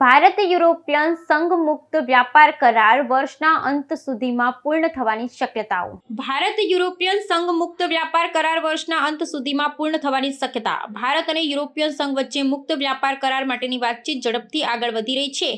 Bharat European સંઘ મુક્ત વ્યાપાર કરાર વર્ષના અંત સુધીમાં પૂર્ણ થવાની શક્યતાઓ. ભારત યુરોપિયન સંઘ મુક્ત વ્યાપાર કરાર વર્ષના અંત સુધીમાં પૂર્ણ થવાની શક્યતા. ભારત અને યુરોપિયન સંઘ વચ્ચે મુક્ત વ્યાપાર કરાર માટેની વાતચીત ઝડપથી આગળ વધી રહી છે.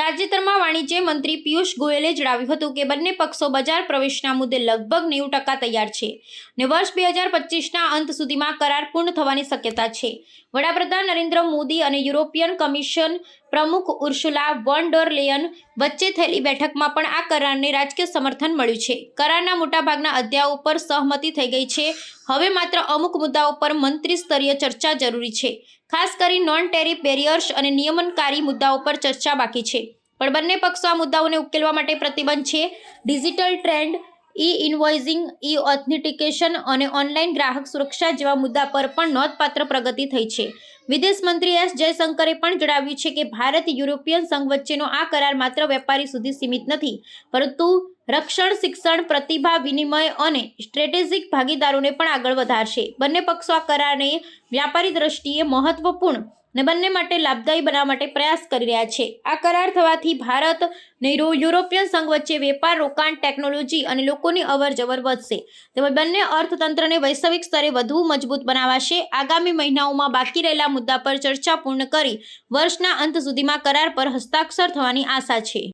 તાજેતરમાં વાણિજ્ય મંત્રી પિયુષ ગોયલે જણાવ્યું હતું કે બંને પક્ષો બજાર પ્રવેશના મુદ્દે લગભગ નેવું ટકા તૈયાર છે ને વર્ષ બે હજાર પચીસના અંત સુધીમાં કરાર પૂર્ણ થવાની શક્યતા છે. વડાપ્રધાન નરેન્દ્ર મોદી અને યુરોપિયન કમિશન પ્રમુખ ઉર્સુલા વોન ડોર લેયન વચ્ચે થયેલી બેઠકમાં પણ આ કરારને રાજકીય સમર્થન મળ્યું છે. કરારના મોટાભાગના અધ્યાયો ઉપર સહમતિ થઈ ગઈ છે. હવે માત્ર અમુક મુદ્દાઓ પર મંત્રી સ્તરીય ચર્ચા જરૂરી છે. ખાસ કરી નોન ટેરિફ બેરિયર્સ અને નિયમનકારી મુદ્દાઓ પર ચર્ચા બાકી છે. પણ બંને પક્ષો આ મુદ્દાઓને ઉકેલવા માટે પ્રતિબંધ છે. Digital trend e invoicing e authentication અને ઓનલાઈન ગ્રાહક સુરક્ષા જેવા મુદ્દા પર પણ નોંધપાત્ર પ્રગતિ થઈ છે. વિદેશ મંત્રી એસ. જયશંકરે પણ જણાવ્યું છે કે ભારત યુરોપિયન સંઘ વચ્ચેનો આ કરાર માત્ર વેપારી સુધી સીમિત નથી, પરંતુ રક્ષણ, શિક્ષણ, પ્રતિભા, વિનિમય અને સ્ટ્રેટેજિક ભાગીદારોને પણ આગળ વધારશે. બંને પક્ષો આ કરારને વ્યાપારી દ્રષ્ટિએ મહત્વપૂર્ણ ને બંને માટે લાભદાયી બનાવવા માટે પ્રયાસ કરી રહ્યા છે. આ કરાર થવાથી ભારત ને યુરોપિયન સંઘ વચ્ચે વેપાર, રોકાણ, ટેકનોલોજી અને લોકોની અવર જવર વધશે. તેમજ બંને અર્થતંત્રને વૈશ્વિક સ્તરે વધુ મજબૂત બનાવાશે. આગામી મહિનાઓમાં બાકી રહેલા મુદ્દા પર ચર્ચા પૂર્ણ કરી વર્ષના અંત સુધીમાં કરાર પર હસ્તાક્ષર થવાની આશા છે.